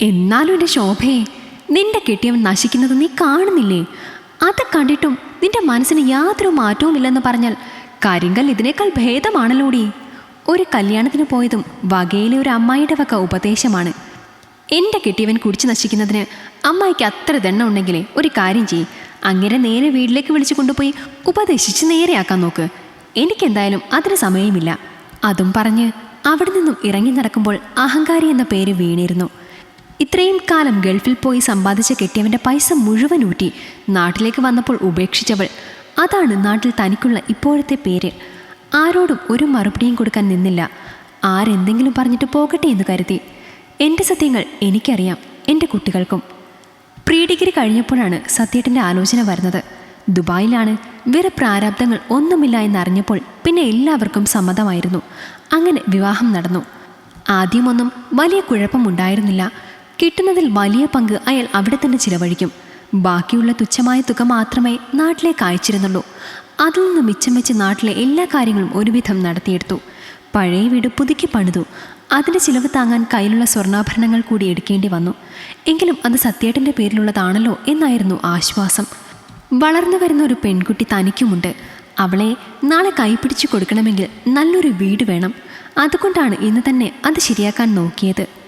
എന്നാലും എന്റെ ശോഭയെ നിന്റെ കെട്ടിയവൻ നശിക്കുന്നത് നീ കാണുന്നില്ലേ? അത് കണ്ടിട്ടും നിന്റെ മനസ്സിന് യാതൊരു മാറ്റവുമില്ലെന്ന് പറഞ്ഞാൽ കരിങ്കൽ ഇതിനേക്കാൾ ഭേദമാണല്ലോടി. ഒരു കല്യാണത്തിന് പോയതും വകയിലെ ഒരു അമ്മായിയുടെ വക ഉപദേശമാണ്. എന്റെ കെട്ടിയവൻ കുടിച്ചു നശിക്കുന്നതിന് അമ്മായിക്ക് അത്ര ദണ്ണ ഉണ്ടെങ്കിലേ ഒരു കാര്യം ചെയ്യ്. അങ്ങനെ നേരെ വീട്ടിലേക്ക് വിളിച്ചു കൊണ്ടുപോയി ഉപദേശിച്ച് നേരെയാക്കാൻ നോക്ക്. എനിക്കെന്തായാലും അതിന് സമയമില്ല. അതും പറഞ്ഞ് അവിടെ നിന്നും ഇറങ്ങി നടക്കുമ്പോൾ അഹങ്കാരി എന്ന പേര് വീണിരുന്നു. ഇത്രയും കാലം ഗൾഫിൽ പോയി സമ്പാദിച്ച കെട്ടിയവന്റെ പൈസ മുഴുവൻ ഊറ്റി നാട്ടിലേക്ക് വന്നപ്പോൾ ഉപേക്ഷിച്ചവൾ. അതാണ് നാട്ടിൽ തനിക്കുള്ള ഇപ്പോഴത്തെ പേര്. ആരോടും ഒരു മറുപടിയും കൊടുക്കാൻ നിന്നില്ല. ആരെന്തെങ്കിലും പറഞ്ഞിട്ട് പോകട്ടെ എന്ന് കരുതി. എന്റെ സത്യങ്ങൾ എനിക്കറിയാം എന്റെ കുട്ടികൾക്കും. പ്രീ ഡിഗ്രി കഴിഞ്ഞപ്പോഴാണ് സത്യേട്ടന്റെ ആലോചന വരുന്നത്. ദുബായിലാണ് വേറെ പ്രാരാബ്ദങ്ങൾ ഒന്നുമില്ല എന്നറിഞ്ഞപ്പോൾ പിന്നെ എല്ലാവർക്കും സമ്മതമായിരുന്നു. അങ്ങനെ വിവാഹം നടന്നു. ആദ്യമൊന്നും വലിയ കുഴപ്പമുണ്ടായിരുന്നില്ല. കിട്ടുന്നതിൽ വലിയ പങ്ക് അയാൾ അവിടെ തന്നെ ചിലവഴിക്കും. ബാക്കിയുള്ള തുച്ഛമായ തുക മാത്രമേ നാട്ടിലേക്ക് അയച്ചിരുന്നുള്ളൂ. അതിൽ നിന്ന് മിച്ചം വെച്ച് നാട്ടിലെ എല്ലാ കാര്യങ്ങളും ഒരുവിധം നടത്തിയെടുത്തു. പഴയ വീട് പുതുക്കി പണിതു. അതിന്റെ ചിലവ് താങ്ങാൻ കയ്യിലുള്ള സ്വർണാഭരണങ്ങൾ കൂടി എടുക്കേണ്ടി വന്നു. എങ്കിലും അത് സത്യേട്ടന്റെ പേരിലുള്ളതാണല്ലോ എന്നായിരുന്നു ആശ്വാസം. വളർന്നു വരുന്ന ഒരു പെൺകുട്ടി തനിക്കുമുണ്ട്. അവളെ നാളെ കൈപിടിച്ചു കൊടുക്കണമെങ്കിൽ നല്ലൊരു വീട് വേണം. അതുകൊണ്ടാണ് ഇന്ന് തന്നെ അത് ശരിയാക്കാൻ നോക്കിയത്.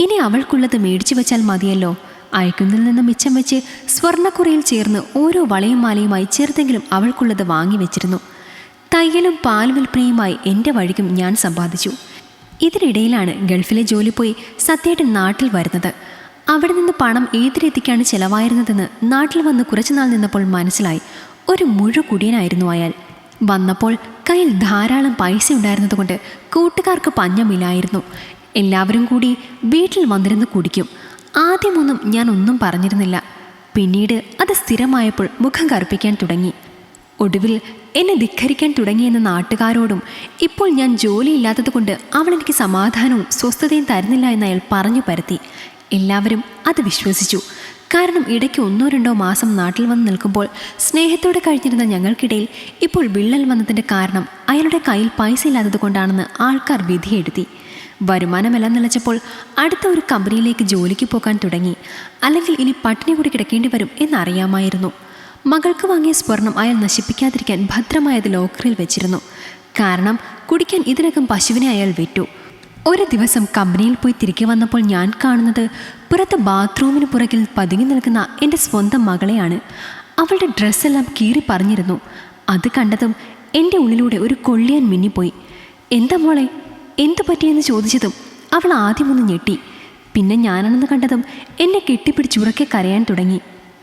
ഇനി അവൾക്കുള്ളത് മേടിച്ചു വെച്ചാൽ മതിയല്ലോ. അയക്കുന്നതിൽ നിന്ന് മിച്ചം വെച്ച് സ്വർണക്കുറയിൽ ചേർന്ന് ഓരോ വളയും മാലയുമായി ചെറുതെങ്കിലും അവൾക്കുള്ളത് വാങ്ങി വെച്ചിരുന്നു. തയ്യലും പാൽ വിൽപ്പനയുമായി എന്റെ വഴിക്കും ഞാൻ സമ്പാദിച്ചു. ഇതിനിടയിലാണ് ഗൾഫിലെ ജോലി പോയി സത്യേട്ടൻ നാട്ടിൽ വരുന്നത്. അവിടെ നിന്ന് പണം ഏത് രീതിക്കാണ് ചെലവായിരുന്നതെന്ന് നാട്ടിൽ വന്ന് കുറച്ചുനാൾ നിന്നപ്പോൾ മനസ്സിലായി. ഒരു മുഴുകുടിയനായിരുന്നു അയാൾ. വന്നപ്പോൾ കയ്യിൽ ധാരാളം പൈസ ഉണ്ടായിരുന്നതുകൊണ്ട് കൂട്ടുകാർക്ക് പഞ്ഞമില്ലായിരുന്നു. എല്ലാവരും കൂടി വീട്ടിൽ വന്നിരുന്ന് കുടിക്കും. ആദ്യമൊന്നും ഞാൻ ഒന്നും പറഞ്ഞിരുന്നില്ല. പിന്നീട് അത് സ്ഥിരമായപ്പോൾ മുഖം കറുപ്പിക്കാൻ തുടങ്ങി. ഒടുവിൽ എന്നെ ധിഖരിക്കാൻ തുടങ്ങിയെന്ന നാട്ടുകാരോടും ഇപ്പോൾ ഞാൻ ജോലിയില്ലാത്തത് കൊണ്ട് അവൾ എനിക്ക് സമാധാനവും സ്വസ്ഥതയും തരുന്നില്ല എന്ന് അയാൾ പറഞ്ഞു പരത്തി. എല്ലാവരും അത് വിശ്വസിച്ചു. കാരണം ഇടയ്ക്ക് ഒന്നോ രണ്ടോ മാസം നാട്ടിൽ വന്ന് നിൽക്കുമ്പോൾ സ്നേഹത്തോടെ കഴിഞ്ഞിരുന്ന ഞങ്ങൾക്കിടയിൽ ഇപ്പോൾ വിള്ളൽ വന്നതിന്റെ കാരണം അയാളുടെ കയ്യിൽ പൈസ ഇല്ലാത്തത് കൊണ്ടാണെന്ന് ആൾക്കാർ വിധിയെഴുതി വരുമാനമെല്ലാം നിലച്ചപ്പോൾ അടുത്ത ഒരു കമ്പനിയിലേക്ക് ജോലിക്ക് പോകാൻ തുടങ്ങി. അല്ലെങ്കിൽ ഇനി പട്ടിണി കൂടി കിടക്കേണ്ടി വരും എന്നറിയാമായിരുന്നു. മകൾക്ക് വാങ്ങിയ സ്വർണം അയാൾ നശിപ്പിക്കാതിരിക്കാൻ ഭദ്രമായത് ലോക്കറിൽ വെച്ചിരുന്നു. കാരണം കുടിക്കാൻ ഇതിനകം പശുവിനെ അയാൾ വിറ്റു. ഒരു ദിവസം കമ്പനിയിൽ പോയി തിരികെ വന്നപ്പോൾ ഞാൻ കാണുന്നത് പുറത്ത് ബാത്റൂമിന് പുറകിൽ പതുങ്ങി നിൽക്കുന്ന എന്റെ സ്വന്തം മകളെയാണ്. അവളുടെ ഡ്രസ്സെല്ലാം കീറി പറഞ്ഞിരുന്നു. അത് കണ്ടതും എന്റെ ഉള്ളിലൂടെ ഒരു കൊള്ളിയാൻ മിന്നിപ്പോയി. എന്താ മോളെ എന്തു പറ്റിയെന്ന് ചോദിച്ചതും അവൾ ആദ്യമൊന്ന് ഞെട്ടി. പിന്നെ ഞാനാണെന്ന് കണ്ടതും എന്നെ കെട്ടിപ്പിടിച്ച് ഉറക്കെ കരയാൻ തുടങ്ങി.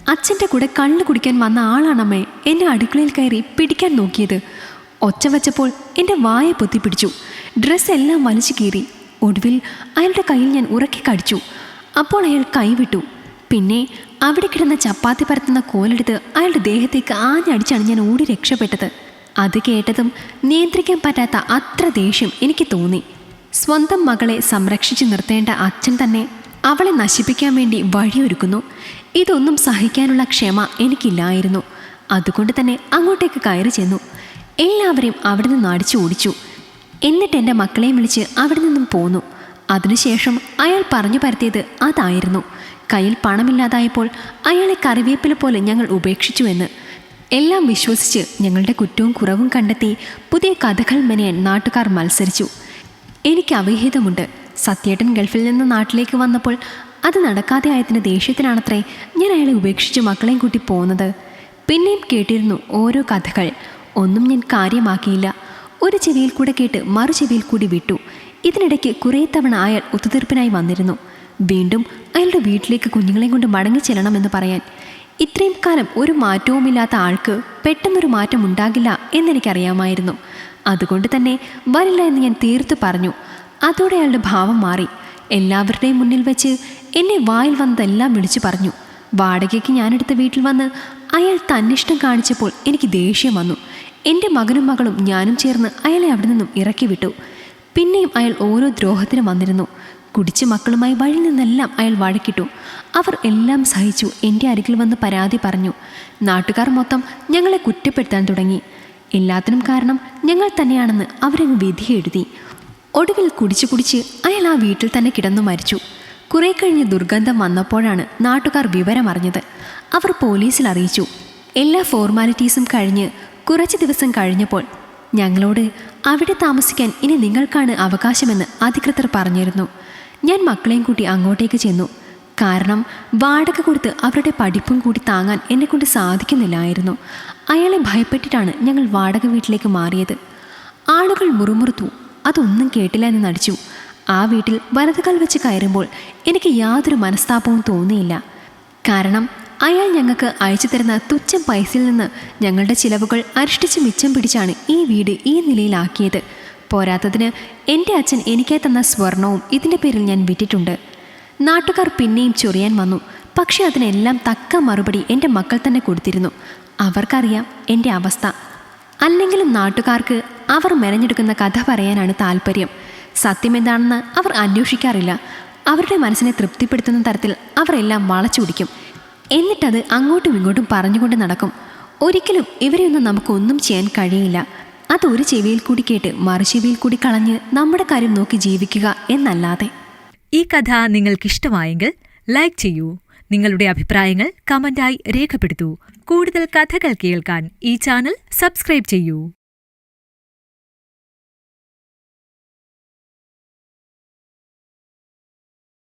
അച്ഛന്റെ കൂടെ കള്ളു കുടിക്കാൻ വന്ന ആളാണമ്മേ എന്നെ അടുക്കളയിൽ കയറി പിടിക്കാൻ നോക്കിയത്. ഒച്ച വച്ചപ്പോൾ എന്റെ വായ പൊത്തിപ്പിടിച്ചു. ഡ്രസ്സ് എല്ലാം വലിച്ചു കീറി. ഒടുവിൽ അയാളുടെ കയ്യിൽ ഞാൻ ഉറക്കി കടിച്ചു. അപ്പോൾ അയാൾ കൈവിട്ടു. പിന്നെ അവിടെ കിടന്ന ചപ്പാത്തി പരത്തുന്ന കോലെടുത്ത് അയാളുടെ ദേഹത്തേക്ക് ആഞ്ഞടിച്ചാണ് ഞാൻ ഓടി രക്ഷപ്പെട്ടത്. അത് കേട്ടതും നിയന്ത്രിക്കാൻ പറ്റാത്ത അത്ര ദേഷ്യം എനിക്ക് തോന്നി. സ്വന്തം മകളെ സംരക്ഷിച്ചു നിർത്തേണ്ട അച്ഛൻ തന്നെ അവളെ നശിപ്പിക്കാൻ വേണ്ടി വഴിയൊരുക്കുന്നു. ഇതൊന്നും സഹിക്കാനുള്ള ക്ഷമ എനിക്കില്ലായിരുന്നു. അതുകൊണ്ട് തന്നെ അങ്ങോട്ടേക്ക് കയറി ചെന്നു. എല്ലാവരെയും അവിടെ നിന്ന് അടിച്ചു ഓടിച്ചു. എന്നിട്ട് എന്റെ മക്കളെയും വിളിച്ച് അവിടെ നിന്നും പോന്നു. അതിനുശേഷം അയാൾ പറഞ്ഞു പരത്തിയത് അതായിരുന്നു. കയ്യിൽ പണമില്ലാതായപ്പോൾ അയാളെ കറിവേപ്പില പോലെ ഞങ്ങൾ ഉപേക്ഷിച്ചുവെന്ന് എല്ലാം വിശ്വസിച്ച് ഞങ്ങളുടെ കുറ്റവും കുറവും കണ്ടെത്തി പുതിയ കഥകൾ മെനയാൻ നാട്ടുകാർ മത്സരിച്ചു. എനിക്ക് അവിഹിതമുണ്ട്. സത്യേട്ടൻ ഗൾഫിൽ നിന്ന് നാട്ടിലേക്ക് വന്നപ്പോൾ അത് നടക്കാതെ ആയതിന്റെ ദേഷ്യത്തിനാണത്രേ ഞാൻ അയാളെ ഉപേക്ഷിച്ച് മക്കളെയും കൂട്ടി പോകുന്നത് പിന്നെയും കേട്ടിരുന്നു ഓരോ കഥകൾ. ഒന്നും ഞാൻ കാര്യമാക്കിയില്ല. ഒരു ചെവിയിൽ കൂടെ കേട്ട് മറു ചെവിയിൽ കൂടി വിട്ടു. ഇതിനിടയ്ക്ക് കുറേ തവണ അയാൾ ഒത്തുതീർപ്പിനായി വന്നിരുന്നു. വീണ്ടും അയാളുടെ വീട്ടിലേക്ക് കുഞ്ഞുങ്ങളെയും കൊണ്ട് മടങ്ങി ചെല്ലണമെന്ന് പറയാൻ. ഇത്രയും കാലം ഒരു മാറ്റവുമില്ലാത്ത ആൾക്ക് പെട്ടെന്നൊരു മാറ്റം ഉണ്ടാകില്ല എന്നെനിക്കറിയാമായിരുന്നു. അതുകൊണ്ട് തന്നെ വരില്ല എന്ന് ഞാൻ തീർത്തു പറഞ്ഞു. അതോടെ അയാളുടെ ഭാവം മാറി. എല്ലാവരുടെയും മുന്നിൽ വെച്ച് എന്നെ വായിൽ വന്നതെല്ലാം വിളിച്ചു പറഞ്ഞു. വാടകയ്ക്ക് ഞാനെടുത്ത വീട്ടിൽ വന്ന് അയാൾ തന്നിഷ്ടം കാണിച്ചപ്പോൾ എനിക്ക് ദേഷ്യം വന്നു. എന്റെ മകനും മകളും ഞാനും ചേർന്ന് അയാളെ അവിടെ നിന്നും ഇറക്കി വിട്ടു പിന്നെയും അയാൾ ഓരോ ദ്രോഹത്തിനും വന്നിരുന്നു. കുടിച്ച് മക്കളുമായി വഴിയിൽ നിന്നെല്ലാം അയാൾ വഴക്കിട്ടു അവർ എല്ലാം സഹിച്ചു. എന്റെ അരികിൽ വന്ന് പരാതി പറഞ്ഞു. നാട്ടുകാർ മൊത്തം ഞങ്ങളെ കുറ്റപ്പെടുത്താൻ തുടങ്ങി. എല്ലാത്തിനും കാരണം ഞങ്ങൾ തന്നെയാണെന്ന് അവരങ്ങ് വിധി എഴുതി. ഒടുവിൽ കുടിച്ചു കുടിച്ച് അയാൾ ആ വീട്ടിൽ തന്നെ കിടന്നു മരിച്ചു. കുറെ കഴിഞ്ഞ് ദുർഗന്ധം വന്നപ്പോഴാണ് നാട്ടുകാർ വിവരമറിഞ്ഞത്. അവർ പോലീസിൽ അറിയിച്ചു. എല്ലാ ഫോർമാലിറ്റീസും കഴിഞ്ഞ് കുറച്ച് ദിവസം കഴിഞ്ഞപ്പോൾ ഞങ്ങളോട് അവിടെ താമസിക്കാൻ ഇനി നിങ്ങൾക്കാണ് അവകാശമെന്ന് അധികൃതർ പറഞ്ഞിരുന്നു. ഞാൻ മക്കളെയും കൂട്ടി അങ്ങോട്ടേക്ക് ചെന്നു. കാരണം വാടക കൊടുത്ത് അവരുടെ പഠിപ്പും കൂടി താങ്ങാൻ എന്നെക്കൊണ്ട് സാധിക്കുന്നില്ലായിരുന്നു. അയാളെ ഭയപ്പെട്ടിട്ടാണ് ഞങ്ങൾ വാടക വീട്ടിലേക്ക് മാറിയത്. ആളുകൾ മുറുമുറുത്തു. അതൊന്നും കേട്ടില്ല എന്ന് നടിച്ചു. ആ വീട്ടിൽ വലതുകാൽ വെച്ച് കയറുമ്പോൾ എനിക്ക് യാതൊരു മനസ്താപവും തോന്നിയില്ല. കാരണം അയാൾ ഞങ്ങൾക്ക് അയച്ചു തരുന്ന തുച്ഛം പൈസയിൽ നിന്ന് ഞങ്ങളുടെ ചിലവുകൾ അരിഷ്ടിച്ച് മിച്ചം പിടിച്ചാണ് ഈ വീട് ഈ നിലയിലാക്കിയത്. പോരാത്തതിന് എന്റെ അച്ഛൻ എനിക്കായി തന്ന സ്വർണവും ഇതിന്റെ പേരിൽ ഞാൻ വിറ്റിട്ടുണ്ട്. നാട്ടുകാർ പിന്നെയും ചൊറിയാൻ വന്നു. പക്ഷെ അതിനെല്ലാം തക്ക മറുപടി എന്റെ മക്കൾ തന്നെ കൊടുത്തിരുന്നു. അവർക്കറിയാം എന്റെ അവസ്ഥ. അല്ലെങ്കിലും നാട്ടുകാർക്ക് അവർ മെനഞ്ഞെടുക്കുന്ന കഥ പറയാനാണ് താല്പര്യം സത്യം എന്താണെന്ന് അവർ അന്വേഷിക്കാറില്ല. അവരുടെ മനസ്സിനെ തൃപ്തിപ്പെടുത്തുന്ന തരത്തിൽ അവരെല്ലാം വളച്ചു വളച്ചൊടിക്കും എന്നിട്ടത് അങ്ങോട്ടും ഇങ്ങോട്ടും പറഞ്ഞുകൊണ്ട് നടക്കും. ഒരിക്കലും ഇവരെയൊന്നും നമുക്കൊന്നും ചെയ്യാൻ കഴിയില്ല. അത് ഒരു ചെവിയിൽ കൂടി കേട്ട് മറു ചെവിയിൽ കൂടി കളഞ്ഞ് നമ്മുടെ കാര്യം നോക്കി ജീവിക്കുക എന്നല്ലാതെ. ഈ കഥ നിങ്ങൾക്കിഷ്ടമായെങ്കിൽ ലൈക്ക് ചെയ്യൂ. നിങ്ങളുടെ അഭിപ്രായങ്ങൾ കമന്റായി രേഖപ്പെടുത്തൂ. കൂടുതൽ കഥകൾ കേൾക്കാൻ ഈ ചാനൽ സബ്സ്ക്രൈബ് ചെയ്യൂ.